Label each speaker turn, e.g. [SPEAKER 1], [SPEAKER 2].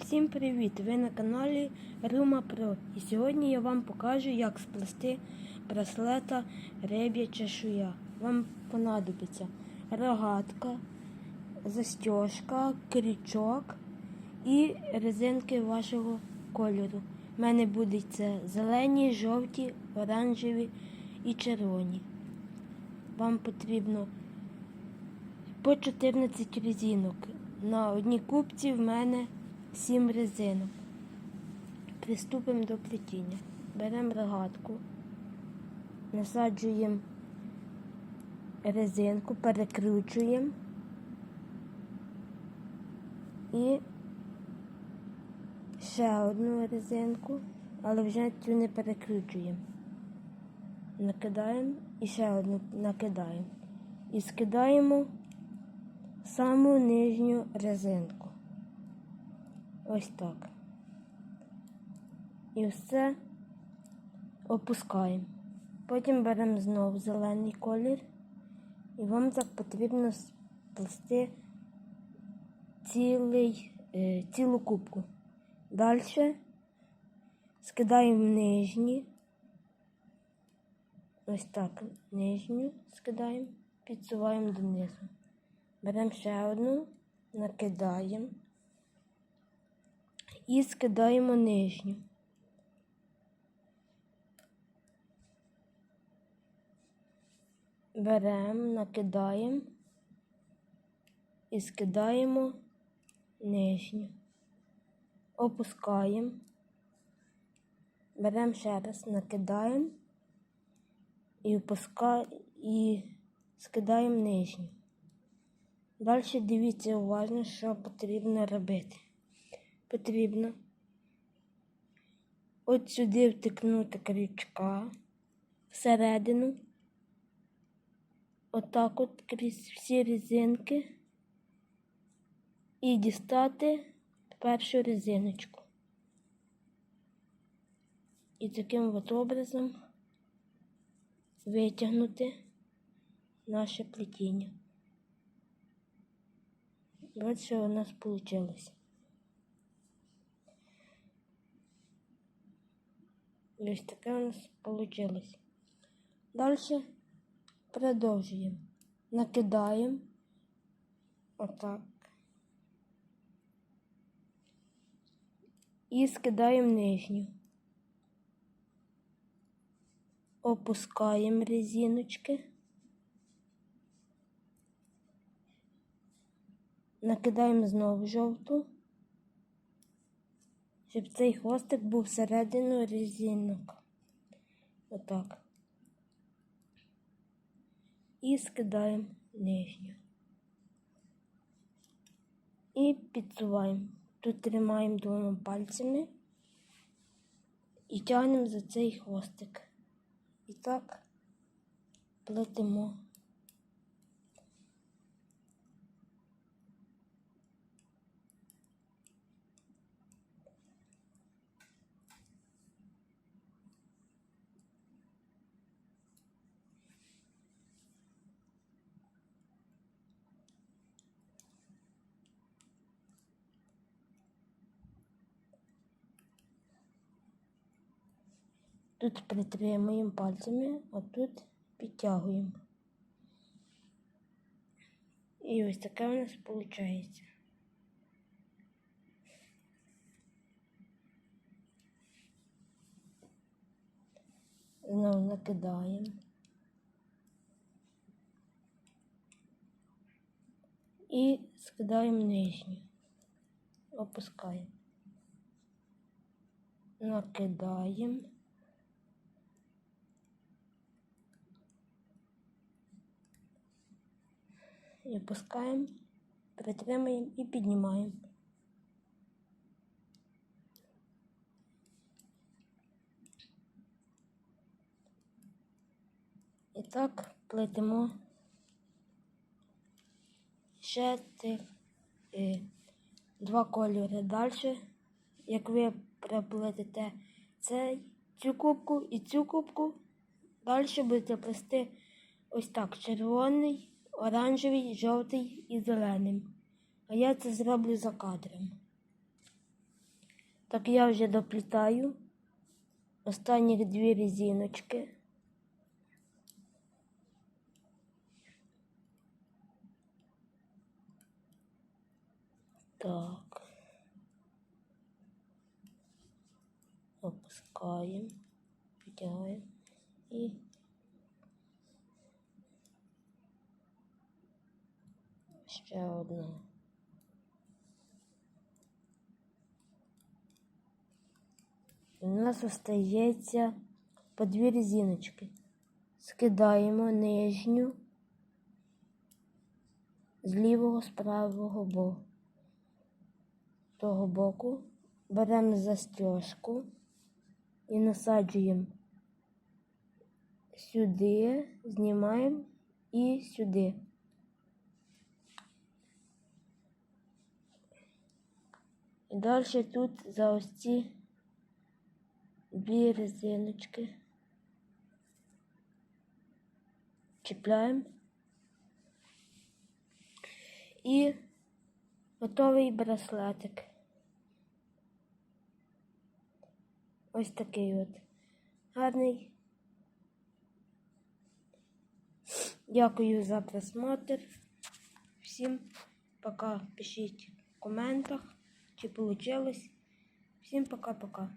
[SPEAKER 1] Всім привіт! Ви на каналі Рума Про. І сьогодні я вам покажу, як сплести браслета риб'я чешуя. Вам понадобиться рогатка, застежка, крючок і резинки вашого кольору. У мене будуть це зелені, жовті, оранжеві і червоні. Вам потрібно по 14 резинок. На одній купці в мене 7 резинок. Приступимо до плетіння. Беремо рогатку, насаджуємо резинку, перекручуємо і ще одну резинку, але вже цю не перекручуємо. Накидаємо і ще одну накидаємо. І скидаємо саму нижню резинку. Ось так. І все опускаємо. Потім беремо знову зелений колір, і вам так потрібно сплести цілий, е, цілу кубку. Далі скидаємо нижні. Ось так, нижню скидаємо, підсуваємо донизу. Беремо ще одну, накидаємо і скидаємо нижню. Беремо, накидаємо і скидаємо нижню. Опускаємо. Беремо ще раз, накидаємо і опускаємо і скидаємо нижню. Далі дивіться уважно, що потрібно робити. Потрібно от сюди втикнути крючка всередину, отак от крізь всі резинки і дістати першу резиночку. І таким от образом витягнути наше плетіння. Ось що у нас вийшло. Ось таке у нас вийшло. Далі продовжуємо. Накидаємо отак. І скидаємо нижню. Опускаємо резиночки. Накидаємо знову жовту, щоб цей хвостик був всередину резинок. Отак. І скидаємо нижню. І підсуваємо. Тут тримаємо двома пальцями і тягнемо за цей хвостик. І так плетемо. Тут притримуємо пальцями, а тут підтягуємо. І ось таке у нас виходить. Знову накидаємо. І скидаємо нижню. Опускаємо. Накидаємо. І опускаємо, притримуємо і піднімаємо. І так плетемо ще тих е, два кольори. Далі, як ви приплетете цей, цю кубку і цю кубку, далі будете плести ось так червоний оранжевий, жовтий і зеленим. А я це зроблю за кадром. Так я вже доплітаю останні дві резиночки. Так. Опускаємо, підтягаємо і ще одна. У нас остається по дві резиночки. Скидаємо нижню з лівого з правого боку. Того боку беремо застежку і насаджуємо сюди, знімаємо і сюди. Далі тут за ось ці дві резиночки чіпляємо. І готовий браслетик. Ось такий от гарний. Дякую за просмотр. Всім пока. Пишіть в коментах, чи получилось. Всім пока-пока.